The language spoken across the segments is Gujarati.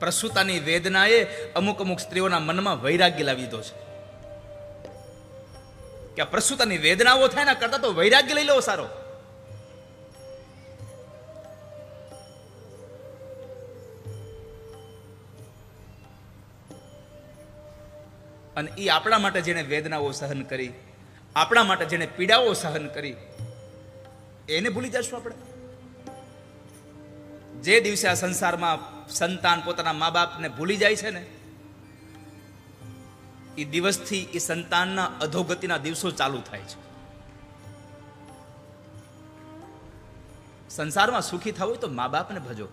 પ્રસૂતાની વેદનાએ અમુક અમુક સ્ત્રીઓના મનમાં વૈરાગ્ય લાવી દીધો છે. કે આ પ્રસૂતાની વેદનાઓ થાય ને કરતા તો વૈરાગ્ય લઈ લેવો સારો. અને એ આપણા માટે જેણે વેદનાઓ સહન કરી, આપણા માટે જેણે પીડાઓ સહન કરી, એને ભૂલી જશું આપણે. જે દિવસે આ સંસારમાં સંતાન પોતાના મા બાપને ભૂલી જાય છે ને? એ દિવસથી એ સંતાનના અધોગતિના દિવસો ચાલુ થાય છે. સંસારમાં સુખી થવું હોય તો મા બાપને ભજો.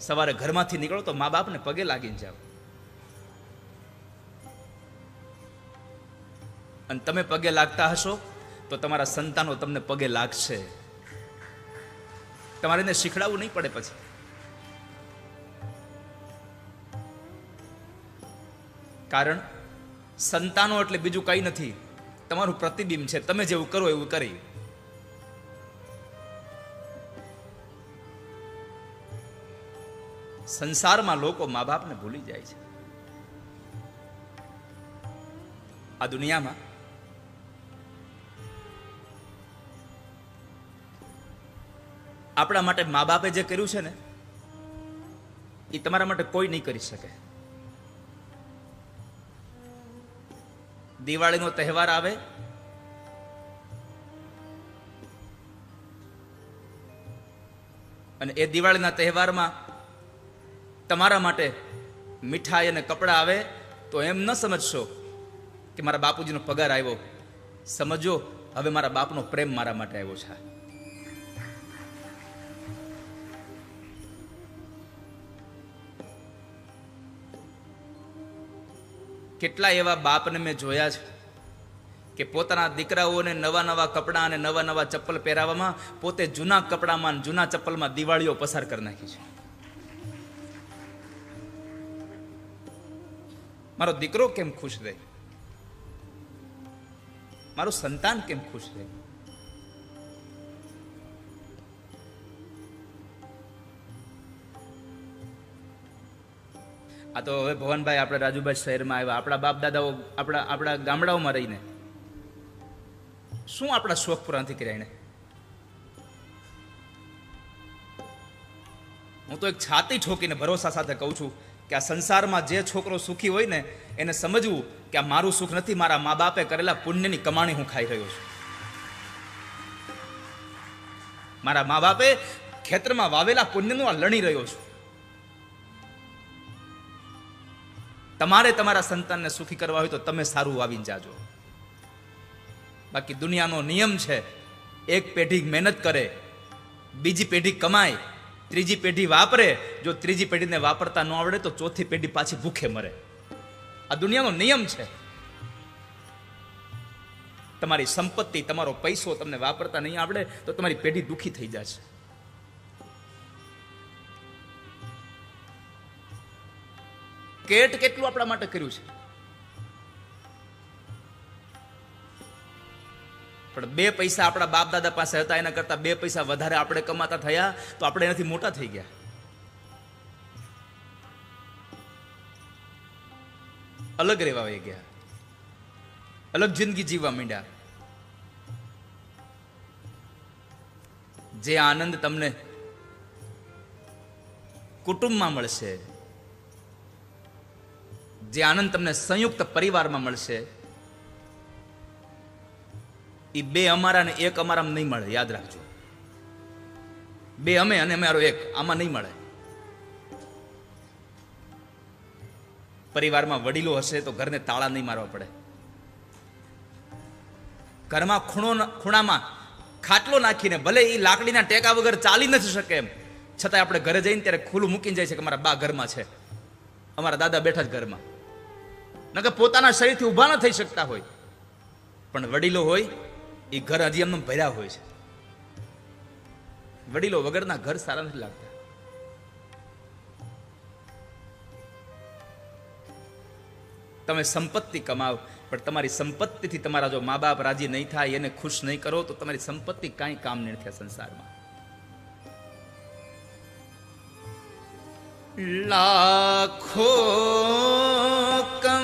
સવારે ઘરમાંથી નીકળો તો મા બાપને પગે લાગીને જાઓ. અને તમે પગે લાગતા હશો તો તમારા સંતાનો તમને પગે લાગશે. તમારે એને શીખડાવવું નહીં પડે પછી. કારણ, સંતાનો એટલે બીજું કંઈ નથી. તમારું પ્રતિબિંબ છે, તમે જેવું કરો એવું કરી. સંસારમાં લોકો મા બાપને ભૂલી જાય છે. આ દુનિયામાં આપણા માટે મા બાપે જે કર્યું છે ને, એ તમારા માટે કોઈ નહીં કરી શકે. દિવાળીનો તહેવાર આવે, અને એ દિવાળીના તહેવારમાં તમારા માટે મીઠાઈ અને કપડાં આવે, તો એમ ન સમજશો કે મારા બાપુજીનો પગાર આવ્યો. સમજો હવે મારા બાપનો પ્રેમ મારા માટે આવ્યો છે. કેટલા એવા બાપને મેં જોયા છે કે પોતાના દીકરાઓને નવા નવા કપડાં અને નવા નવા ચપ્પલ પહેરાવવામાં પોતે જૂના કપડામાં જૂના ચપ્પલમાં દિવાળીઓ પસાર કરી નાખી છે. મારો દીકરો કેમ ખુશ રહે? મારું સંતાન કેમ ખુશ રહે? આ તો હવે ભવનભાઈ આપણે રાજુભાઈ શહેરમાં આવ્યા. આપણા બાપ દાદાઓ આપણા આપણા ગામડાઓમાં રહીને. શું આપણા શોખ પૂરા નથી કર્યા એને? હું તો એક છાતી ઠોકીને ભરોસા સાથે કહું છું કે આ સંસારમાં જે છોકરો સુખી હોય ને, એને સમજવું કે આ મારું સુખ નથી, મારા મા બાપે કરેલા પુણ્યની કમાણી હું ખાઈ રહ્યો છું. મારા મા બાપે ખેતરમાં વાવેલા પુણ્યનું આ લણી રહ્યો છું. તમારે તમારા સંતાનને સુખી કરવા હોય તો તમે સારું વાવીને જાજો. બાકી દુનિયાનો નિયમ છે, એક પેઢી મહેનત કરે, બીજી પેઢી કમાય, ત્રીજી પેઢી વાપરે, જો ત્રીજી પેઢીને વાપરતા ન આવડે તો ચોથી પેઢી પાછી ભૂખે મરે. આ દુનિયાનો નિયમ છે. તમારી સંપત્તિ, તમારો પૈસો તમને વાપરતા નહીં આવડે તો તમારી પેઢી દુઃખી થઈ જશે. કેટ કેટલું આપણા માટે કર્યું છે? પણ બે પૈસા આપણા બાપ દાદા પાસે હતા, એના કરતા બે પૈસા વધારે આપણે કમાતા થયા, તો આપણે એનાથી મોટા થઈ ગયા. અલગ રહેવા વહી ગયા. અલગ જિંદગી જીવવા માંડ્યા. જે આનંદ તમને કુટુંબમાં મળશે જે આનંદ તમને સંયુક્ત પરિવારમાં મળશે એ બે અમારા ને એક અમારામાં નહીં મળે, યાદ રાખજો. બે અમે અને અમારો એક, આમાં નહીં મળે. પરિવારમાં વડીલો હશે તો ઘરને તાળા નહીં મારવા પડે. ઘરમાં ખૂણો ખૂણામાં ખાટલો નાખીને ભલે એ લાકડીના ટેકા વગર ચાલી નથી શકે એમ છતાં આપણે ઘરે જઈને ત્યારે ખુલ્લું મૂકીને જાય છે કે મારા બા ઘરમાં છે. અમારા દાદા બેઠા જ ઘરમાં. નકર પોતાના શરીરથી ઊભા ન થઈ શકતા હોય. પણ વડીલો હોય, એ ઘર હજી એમને ભર્યા હોય છે. વડીલો વગરના ઘર સારા નથી લાગતા. તમે સંપત્તિ કમાવ, પણ તમારી સંપત્તિથી તમારા જો મા બાપ રાજી નહીં થાય, એને ખુશ નહીં કરો, તો તમારી સંપત્તિ કાંઈ કામ નહીં થાય સંસારમાં. લાખો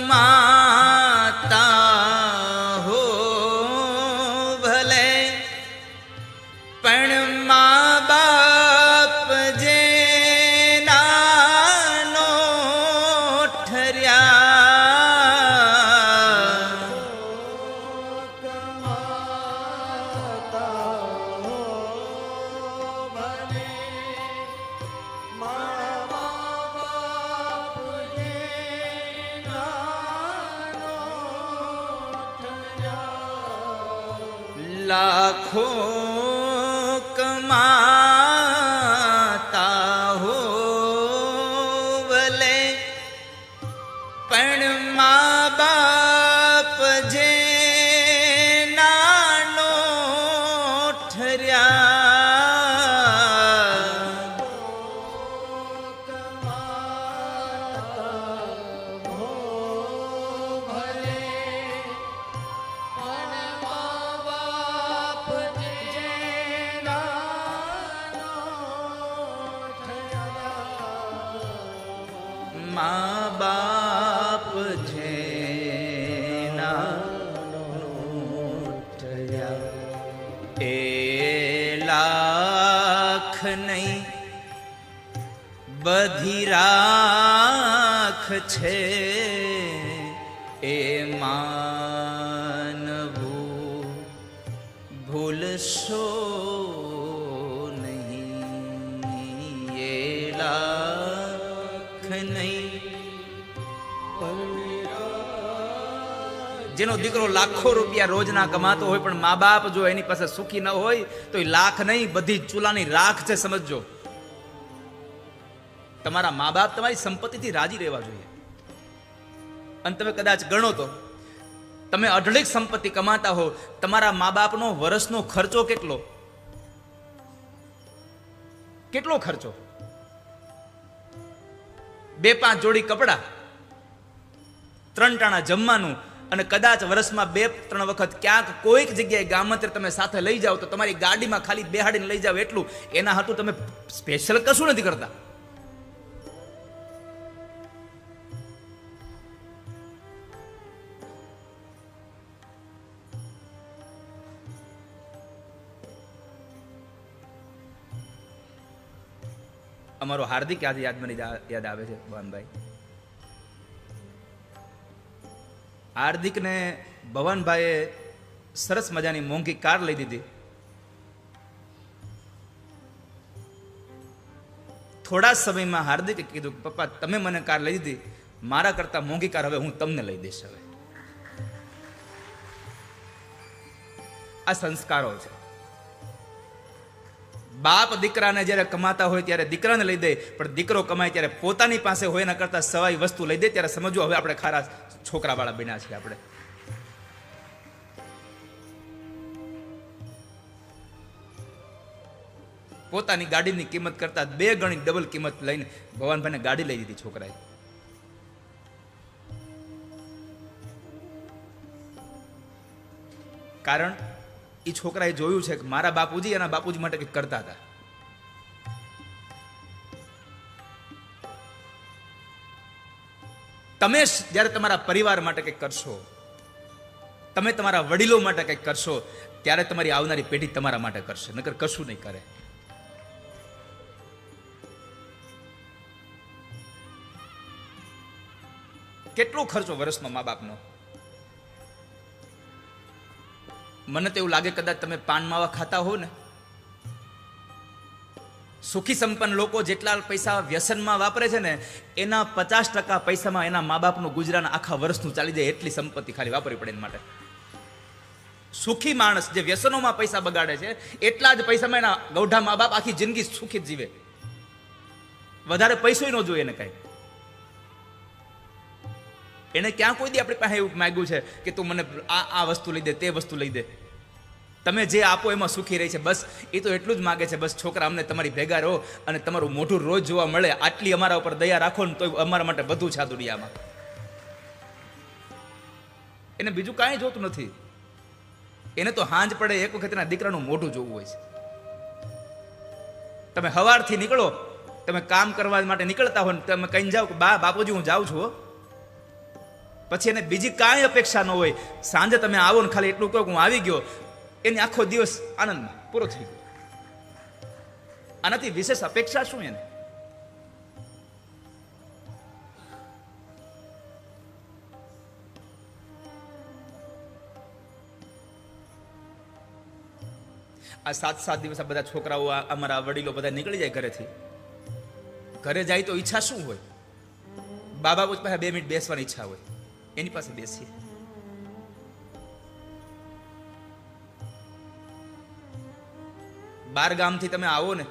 કમાતા લાખો છે એ માનવું. ભૂલશો નહીં એ લાખ નહીં. જેનો દીકરો લાખો રૂપિયા રોજના કમાતો હોય પણ મા બાપ જો એની પાસે સુખી ન હોય તો એ લાખ નહીં, બધી ચૂલાની રાખ છે, સમજજો. તમારા મા બાપ તમારી સંપત્તિથી રાજી રહેવા જોઈએ. અને તમે કદાચ ગણો તો, તમે અઢળક સંપત્તિ કમાતા હો, તમારા મા બાપનો વર્ષનો ખર્ચો કેટલો? કેટલો ખર્ચો? બે પાંચ જોડી કપડા, ત્રણ ટાણા જમવાનું, અને કદાચ વર્ષમાં બે ત્રણ વખત ક્યાંક કોઈક જગ્યાએ ગામંતરે તમે સાથે લઈ જાઓ તો તમારી ગાડીમાં ખાલી બેહાડીને લઈ જાઓ એટલું, એના હતું તમે સ્પેશિયલ કશું નથી કરતા. અમારો હાર્દિક યાદ યાદ મને યાદ આવે છે, ભવાનભાઈ. હાર્દિકને ભવાનભાઈએ સરસ મજાની મોંઘી કાર લઈ દીધી. થોડા સમયમાં હાર્દિકે કીધું કે, પપ્પા, તમે મને કાર લઈ દીધી. મારા કરતા મોંઘી કાર હવે હું તમને લઈ દઈશ હવે. આ સંસ્કારો છે. બાપ દીકરાને જ્યારે કમાતા હોય ત્યારે દીકરાને લઈ દે, પણ દીકરો કમાય ત્યારે પોતાની પાસે હોય એના કરતાં સવાઈ વસ્તુ લઈ દે, ત્યારે સમજવું હવે આપણે ખારા છોકરાવાળા બન્યા છીએ આપણે. પોતાની ગાડીની કિંમત કરતા બે ગણી ડબલ કિંમત લઈને ભગવાનભાઈને ગાડી લઈ દીધી છોકરાએ. કારણ એ છોકરાએ જોયું છે કે મારા બાપુજી એના બાપુજી માટે કંઈક કરતા હતા. તમે જ્યારે તમારા પરિવાર માટે કંઈક કરશો, તમે તમારા વડીલો માટે કંઈક કરશો, ત્યારે તમારી આવનારી પેઢી તમારા માટે કરશે. નકર કશું નહીં કરે. કેટલો ખર્ચો વર્ષનો મા બાપનો મને તો એવું લાગે કદાચ તમે પાન માવા ખાતા હો ને. સુખી સંપન્ન લોકો જેટલા પૈસા વ્યસનમાં વાપરે છે ને, એના પચાસ ટકા પૈસામાં એના મા બાપનું ગુજરાન આખા વર્ષનું ચાલી જાય એટલી સંપત્તિ ખાલી વાપરવી પડે એના માટે. સુખી માણસ જે વ્યસનોમાં પૈસા બગાડે છે, એટલા જ પૈસામાં એના ગૌઢા મા બાપ આખી જિંદગી સુખી જીવે. વધારે પૈસો ન જોઈએ એને કાંઈ. એને ક્યાં કોઈ દી આપણી પાસે એવું માગ્યું છે કે તું મને આ આ વસ્તુ લઈ દે, તે વસ્તુ લઈ દે. તમે જે આપો એમાં સુખી રહી છે. બસ, એ તો એટલું જ માગે છે. બસ, છોકરા, અમને તમારી ભેગા રહો અને તમારું મોઢું રોજ જોવા મળે. આટલી અમારા ઉપર દયા રાખો ને તો અમારા માટે બધું છે આ દુનિયામાં. એને બીજું કાંઈ જોતું નથી. એને તો હાંજ પડે, એક વખત એના દીકરાનું મોઢું જોવું હોય છે. તમે હવારથી નીકળો. તમે કામ કરવા માટે નીકળતા હો ને તમે કહીને જાઓ બા, બાપુજી, હું જાઉં છું પછી એને બીજી કાંઈ અપેક્ષા ન હોય. સાંજે તમે આવો ને ખાલી એટલું કહો કે, હું આવી ગયો. એની આખો દિવસ આનંદમાં પૂરો થઈ ગયો. આનાથી વિશેષ અપેક્ષા શું એને? આ સાત સાત દિવસ આ બધા છોકરાઓ અમારા વડીલો બધા નીકળી જાય ઘરેથી. ઘરે જાય તો ઈચ્છા શું હોય? બાબા પાસે બે મિનિટ બેસવાની ઈચ્છા હોય. એની પાસે બેસીએ. બાર ગામથી તમે આવો ને,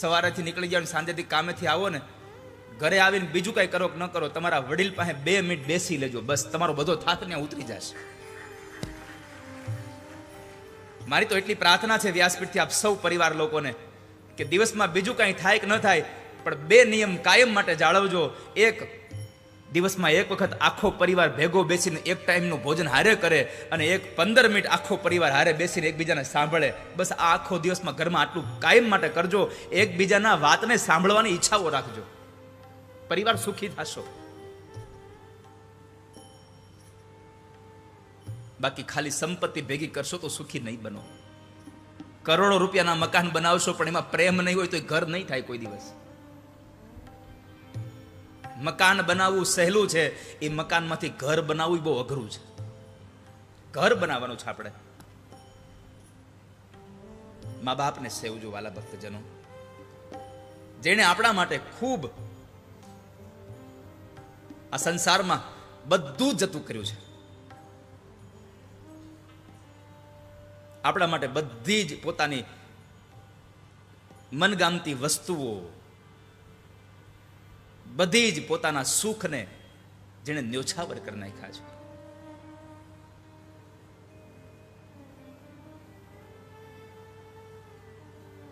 સવારેથી નીકળી જાઓ સાંજેથી કામેથી આવો ને, ઘરે આવીને બીજું કાંઈ કરો કે ન કરો, તમારા વડીલ પાસે બે મિનિટ બેસી લેજો, બસ, તમારો બધો થાક ને ઉતરી જશે. મારી તો એટલી પ્રાર્થના છે વ્યાસપીઠથી આપ સૌ પરિવાર લોકોને કે દિવસમાં બીજું કાંઈ થાય કે ન થાય, પણ બે નિયમ કાયમ માટે જાળવજો. એક દિવસમાં એક વખત આખો પરિવાર ભેગો બેસીને એક ટાઈમનું ભોજન હારે કરે અને એક પંદર મિનિટ આખો પરિવાર હારે બેસીને એકબીજાને સાંભળે. બસ આ આખો દિવસમાં ઘરમાં આટલું કાયમ માટે કરજો. એકબીજાના વાતને સાંભળવાની ઈચ્છાઓ રાખજો. પરિવાર સુખી થશો. બાકી ખાલી સંપત્તિ ભેગી કરશો તો સુખી નહીં બનો. કરોડો રૂપિયાના મકાન બનાવશો પણ એમાં પ્રેમ નહીં હોય તો ઘર નહીં થાય કોઈ દિવસ. મકાન બનાવવું સહેલું છે, એ મકાનમાંથી ઘર બનાવવું બહુ અઘરું છે. ઘર બનાવવાનું છે આપણે. મા બાપને સેવજો વાલા ભક્તજનો. જેણે આપણા માટે ખૂબ આ સંસારમાં બધું જતું કર્યું છે. આપણા માટે બધી જ પોતાની મનગામતી વસ્તુઓ બધી જ પોતાના સુખને જેણે ન્યોછાવર કરી નાખ્યા છે.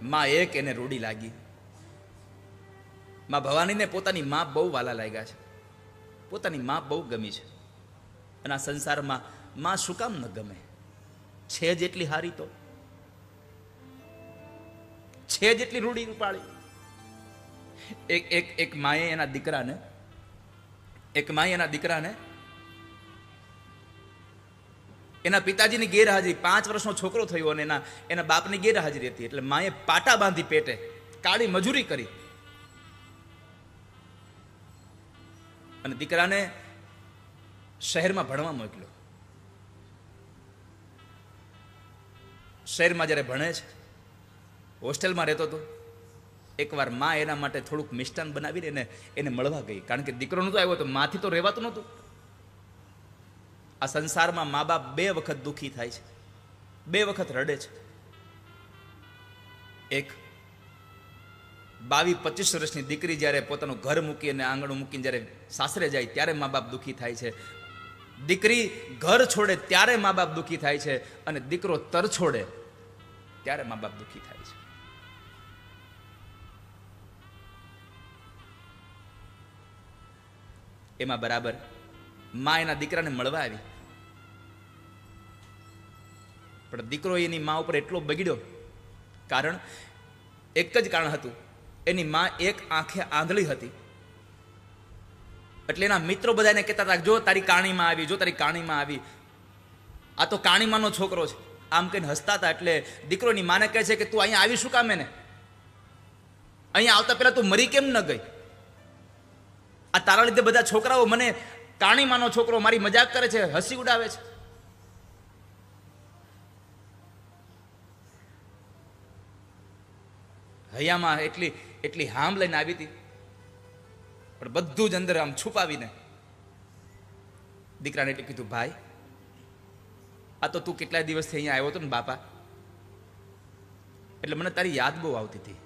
માં એક એને રૂડી લાગી. માં ભવાનીને પોતાની માં બહુ વાલા લાગ્યા છે. પોતાની માં બહુ ગમી છે. અને આ સંસારમાં માં શું કામ ન ગમે? છે જેટલી હારી તો? છે જેટલી રૂડી રૂપાળી? એક એક એક માએ એના દીકરાને, એક માએ એના દીકરાને એના પિતાજીની ગેરહાજરી, પાંચ વર્ષનો છોકરો થયો અને એના એના બાપની ગેરહાજરી હતી. એટલે માએ પાટા બાંધી પેટે કાળી મજૂરી કરી. અને દીકરાને શહેરમાં ભણવા મોકલ્યો. શહેરમાં જ્યારે ભણે છે, હોસ્ટેલમાં રહેતો હતો એકવારમાં એના માટે થોડુંક મિષ્ટાન બનાવીને એને એને મળવા ગઈ. કારણ કે દીકરો નહોતો આવ્યો તો માથી તો રહેવાતું નહોતું. આ સંસારમાં મા બાપ બે વખત દુઃખી થાય છે. બે વખત રડે છે. એક, બાવી પચીસ વર્ષની દીકરી જ્યારે પોતાનું ઘર મૂકી અને આંગણું મૂકીને જ્યારે સાસરે જાય ત્યારે મા બાપ દુઃખી થાય છે. દીકરી ઘર છોડે ત્યારે મા બાપ દુઃખી થાય છે અને દીકરો તર છોડે ત્યારે મા બાપ દુઃખી થાય છે. એમાં બરાબરમાં એના દીકરાને મળવા આવી. પણ દીકરો એની મા ઉપર એટલો બગડ્યો, કારણ એક જ કારણ હતું, એની મા એક આંખે આંધળી હતી. એટલે એના મિત્રો બધાને કહેતા હતા જો તારી કાણીમાં આવી, જો તારી કાણીમાં આવી. આ તો કાણીમાંનો છોકરો છે. આમ કહીને હસતા હતા, એટલે દીકરોની માને કહે છે કે તું અહીંયા આવી શું કામ એને? અહીંયા આવતા પહેલાં તું મરી કેમ ન ગઈ? આ તારા લીધે બધા છોકરાઓ મને કાણીમાનો છોકરો મારી મજાક કરે છે, હસી ઉડાવે છે. હૈયામાં એટલી એટલી હામ લઈને આવી હતી. પણ બધું જ અંદર આમ છુપાવીને દીકરાને એટલે કીધું, ભાઈ, આ તો તું કેટલા દિવસથી અહીંયા આવ્યો હતો ને બાપા. એટલે મને તારી યાદ બહુ આવતી હતી.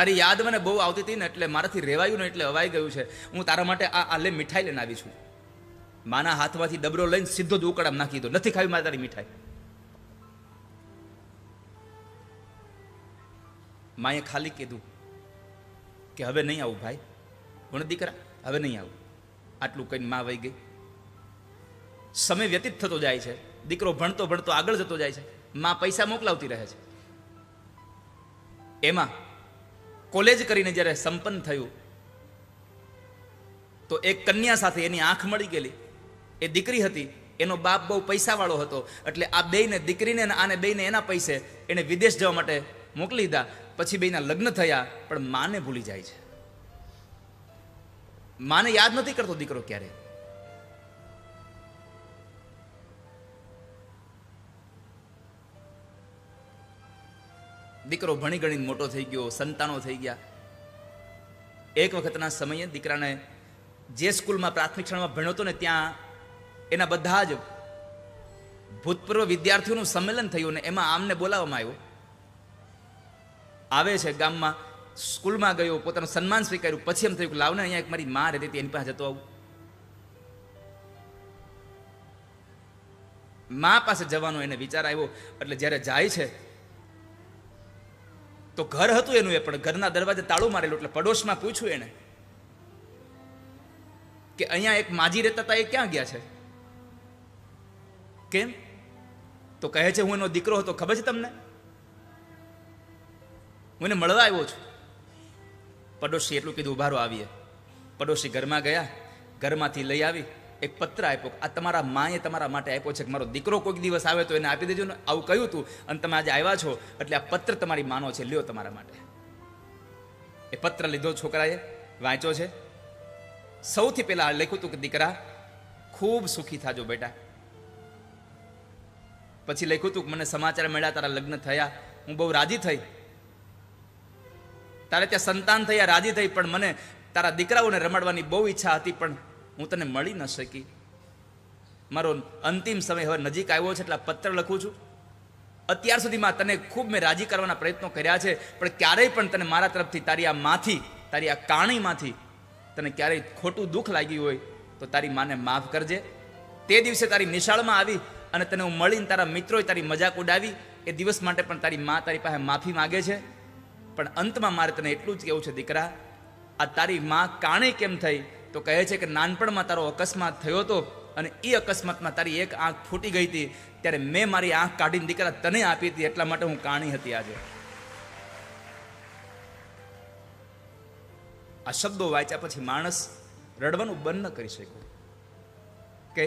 તારી યાદ મને બહુ આવતી હતી ને એટલે મારાથી રેવાયું ને એટલે અવાઈ ગયું છે. હું તારા માટે આ આલે મીઠાઈ લઈને આવી છું. માના હાથમાંથી ડબરો લઈને સીધો જ ઉકળામ નાખી દો. નથી ખાવી મારે તારી મીઠાઈ. માએ ખાલી કીધું કે હવે નહીં આવું ભાઈ. પણ દીકરા, હવે નહીં આવું. આટલું કહીને માં વહી ગઈ. સમય વ્યતીત થતો જાય છે. દીકરો ભણતો ભણતો આગળ જતો જાય છે. માં પૈસા મોકલાવતી રહે છે. એમાં કોલેજ કરીને જ્યારે સંપન્ન થયું, તો એક કન્યા સાથે એની આંખ મળી ગયેલી. એ દીકરી હતી, એનો બાપ બહુ પૈસાવાળો હતો, એટલે આ બેયને, દીકરીને આને બેયને એના પૈસે એને વિદેશ જવા માટે મોકલી દીધા. પછી બેયના લગ્ન થયા, પણ માને ભૂલી જાય છે. માને યાદ નથી કરતો દીકરો ક્યારે. દીકરો ભણી ગણીને મોટો થઈ ગયો, સંતાનો થઈ ગયા. એક વખતના સમયે દીકરાને જે સ્કૂલમાં પ્રાથમિક શાળામાં ભણ્યો હતો ને ત્યાં એના બધા જ ભૂતપૂર્વ વિદ્યાર્થીઓનું સંમેલન થયું ને એમાં આમને બોલાવવામાં આવ્યો. આવે છે ગામમાં, સ્કૂલમાં ગયો, પોતાનું સન્માન સ્વીકાર્યું, પછી એમ થયું કે લાવને અહીંયા એક મારી માં રહેતી એની પાસે જતો આવું. મા પાસે જવાનો એને વિચાર આવ્યો, એટલે જ્યારે જાય છે તો ઘર હતું એનું એ, પણ ઘરના દરવાજે તાળું મારેલું એટલે પડોશમાં પૂછ્યું એને કે અહીંયા એક માજી રહેતા હતા એ ક્યાં ગયા છે? કેમ? તો કહે છે, હું એનો દીકરો હતો, ખબર છે તમને? હું એને મળવા આવ્યો છું. પડોશી એટલું કીધું ઉભારો આવીએ. પડોશી ઘરમાં ગયા, ઘરમાંથી લઈ આવી. એક પત્ર આપ્યો આ તમારા માએ તમારા માટે આપ્યો છે કે મારો દીકરો કોઈક દિવસ આવે તો એને આપી દેજો ને આવું કહ્યું હતું અને તમે આજે આવ્યા છો એટલે આ પત્ર તમારી માનો છે, લ્યો તમારા માટે. એ પત્ર લીધો છોકરાએ, વાંચ્યો છે. સૌથી પહેલા લખ્યું હતું કે દીકરા, ખૂબ સુખી થાજો બેટા. પછી લખ્યું હતું કે મને સમાચાર મળ્યા, તારા લગ્ન થયા, હું બહુ રાજી થઈ. તારે ત્યાં સંતાન થયા, રાજી થઈ, પણ મને તારા દીકરાઓને રમાડવાની બહુ ઈચ્છા હતી, પણ હું તને મળી ન શકી. મારો અંતિમ સમય હવે નજીક આવ્યો છે એટલે પત્ર લખું છું. અત્યાર સુધીમાં તને ખૂબ મેં રાજી કરવાના પ્રયત્નો કર્યા છે, પણ ક્યારેય પણ તને મારા તરફથી તારી આ માથી, તારી આ કાણીમાંથી તને ક્યારેય ખોટું દુઃખ લાગ્યું હોય તો તારી માને માફ કરજે. તે દિવસે તારી નિશાળમાં આવી અને તને હું મળીને તારા મિત્રોએ તારી મજાક ઉડાવી. એ દિવસ માટે પણ તારી મા તારી પાસે માફી માગે છે. પણ અંતમાં મારે તને એટલું જ કહેવું છે, દીકરા, આ તારી મા કાણે કેમ થઈ? તો કહે છે કે નાનપણમાં તારો અકસ્માત થયો હતો અને એ અકસ્માતમાં તારી એક આંખ ફૂટી ગઈ હતી, ત્યારે મેં મારી આંખ કાઢીને દીકરા તને આપી હતી, એટલા માટે હું કાણી હતી આજે. આ શબ્દો વાંચ્યા પછી માણસ રડવાનું બંધ ન કરી શક્યો. કે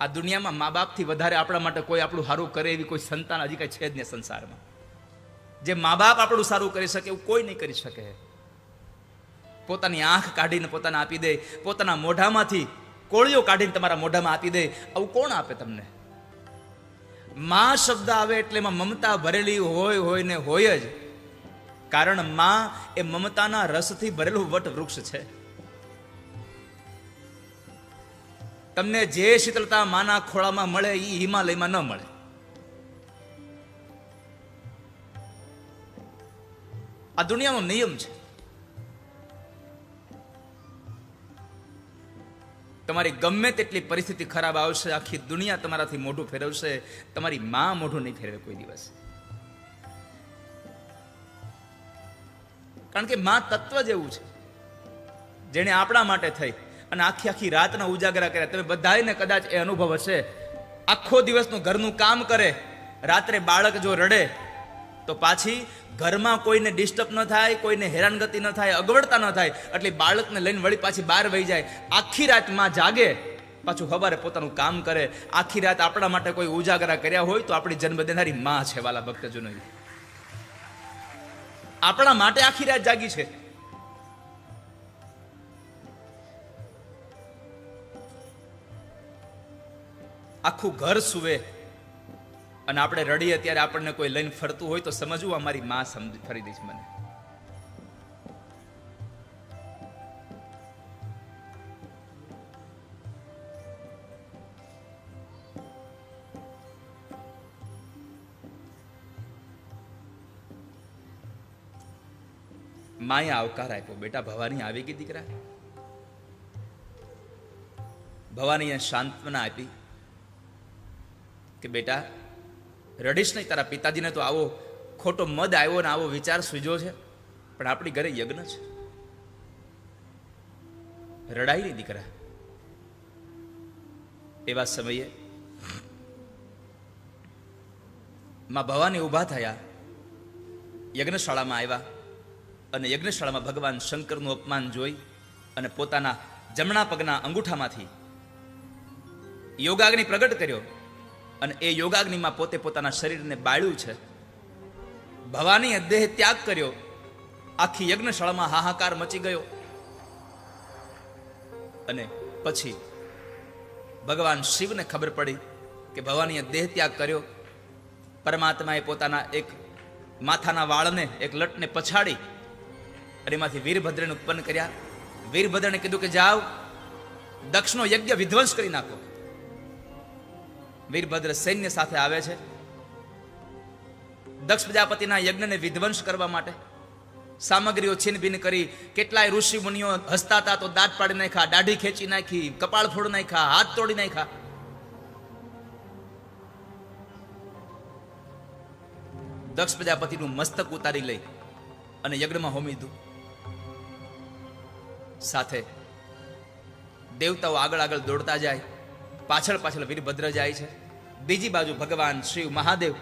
આ દુનિયામાં મા બાપથી વધારે આપણા માટે કોઈ આપણું સારું કરે એવી કોઈ સંતાન હજી કાંઈ છે જ નહીં સંસારમાં. જે મા બાપ આપણું સારું કરી શકે એવું કોઈ નહીં કરી શકે. પોતાની આંખ કાઢીને પોતાને આપી દે, પોતાના મોઢામાંથી કોળીઓ કાઢીને તમારા મોઢામાં આપી દે, આવું કોણ આપે તમને? મા શબ્દ આવે એટલે એમાં મમતા ભરેલી હોય હોય ને હોય જ. કારણ મા એ મમતાના રસથી ભરેલું વટ વૃક્ષ છે. તમને જે શીતળતા માના ખોળામાં મળે એ હિમાલયમાં ન મળે. આ દુનિયાનો નિયમ છે. તમારી ગમે તેટલી પરિસ્થિતિ ખરાબ આવશે, આખી દુનિયા તમારાથી મોઢું ફેરવશે. તમારી માં મોઢું નહીં ફેરવે કોઈ દિવસ. કારણ કે માં તત્વ જેવું છે, જેણે આપણા માટે થઈ અને આખી આખી રાતના ઉજાગરા કર્યા. તમે બધાને કદાચ એ અનુભવ હશે, આખો દિવસનું ઘરનું કામ કરે, રાત્રે બાળક જો રડે, તો પાછી ઘરમાં કોઈને ડિસ્ટર્બ ન થાય, કોઈને હેરાનગતિ ન થાય, અગવડતા ન થાય, એટલે બાળકને લઈને વળી પાછી બહાર વહી જાય. આખી રાતમાં જાગે, પાછું ખબર પોતાનું કામ કરે. આખી રાત આપણા માટે કોઈ ઉજાગરા કર્યા હોય તો આપણી જન્મ દેનારી માં છે વાલા ભક્તજનો આપણા માટે આખી રાત જાગી છે. આખું ઘર સુવે અને આપણે રડીએ ત્યારે આપણને કોઈ લઈને ફરતું હોય તો સમજવું, અમારી માં સમજ, ફરી દઈશ મને. માએ આવકાર આપ્યો. બેટા, ભવાની આવી ગઈ દીકરા? ભવાનીએ સાંત્વના આપી કે બેટા રડીશ નહીં, તારા પિતાજીને તો આવો ખોટો મદ આવ્યો ને આવો વિચાર સૂજો છે. પણ આપણી ઘરે યજ્ઞ છે. રડાઈ નહીં દીકરા. એવા સમયે માં ભવાની ઊભા થયા. યજ્ઞશાળામાં આવ્યા અને યજ્ઞશાળામાં ભગવાન શંકરનું અપમાન જોઈ અને પોતાના જમણા પગના અંગૂઠામાંથી યોગાગ્નિ પ્રગટ કર્યો. અને એ યોગાગ્નિમાં પોતે પોતાના શરીરને બાળ્યું છે. ભવાનીએ દેહ ત્યાગ કર્યો. આખી યજ્ઞશાળામાં હાહાકાર મચી ગયો. અને પછી ભગવાન શિવને ખબર પડી કે ભવાનીએ દેહ ત્યાગ કર્યો. પરમાત્માએ પોતાના એક માથાના વાળને, એક લટને પછાડી અને એમાંથી વીરભદ્રને ઉત્પન્ન કર્યા. વીરભદ્રને કીધું કે જાઓ દક્ષનો યજ્ઞ વિધ્વંસ કરી નાખો. વીરભદ્ર સૈન્ય સાથે આવે છે. દક્ષ પ્રજાપતિના યજ્ઞને વિધ્વંસ કરવા માટે સામગ્રીઓ છીનભીન કરી કેટલાય ઋષિ મુનિઓ હસતા હતા તો દાંત પાડી નાખ્યા, દાઢી ખેંચી નાખી, કપાળ ફોડી નાખ્યા, હાથ તોડી નાખ્યા. દક્ષ પ્રજાપતિનું મસ્તક ઉતારી લઈ અને યજ્ઞમાં હોમી દીધું સાથે દેવતાઓ આગળ આગળ દોડતા જાય. પાછળ પાછળ વીરભદ્ર જાય છે. બીજી બાજુ ભગવાન શિવ મહાદેવ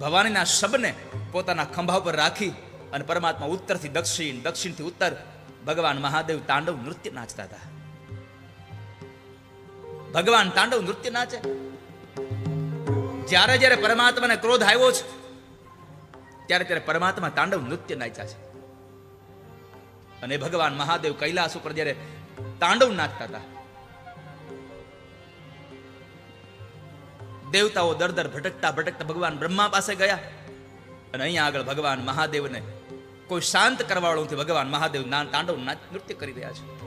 ભવાનીના શબને પોતાના ખંભા ઉપર રાખી અને પરમાત્મા ઉત્તરથી દક્ષિણ, દક્ષિણથી ઉત્તર ભગવાન મહાદેવ તાંડવ નૃત્ય નાચતા હતા. ભગવાન તાંડવ નૃત્ય નાચે. જ્યારે જ્યારે પરમાત્માને ક્રોધ આવ્યો છે, ત્યારે ત્યારે પરમાત્મા તાંડવ નૃત્ય નાચ્યા છે. અને ભગવાન મહાદેવ કૈલાસ ઉપર જ્યારે તાંડવ નાચતા હતા દેવતાઓ દર દર ભટકતા ભટકતા ભગવાન બ્રહ્મા પાસે ગયા. અને અહીંયા આગળ ભગવાન મહાદેવને કોઈ શાંત કરવાવાળું નથી. ભગવાન મહાદેવ તાંડવ નૃત્ય કરી રહ્યા છે.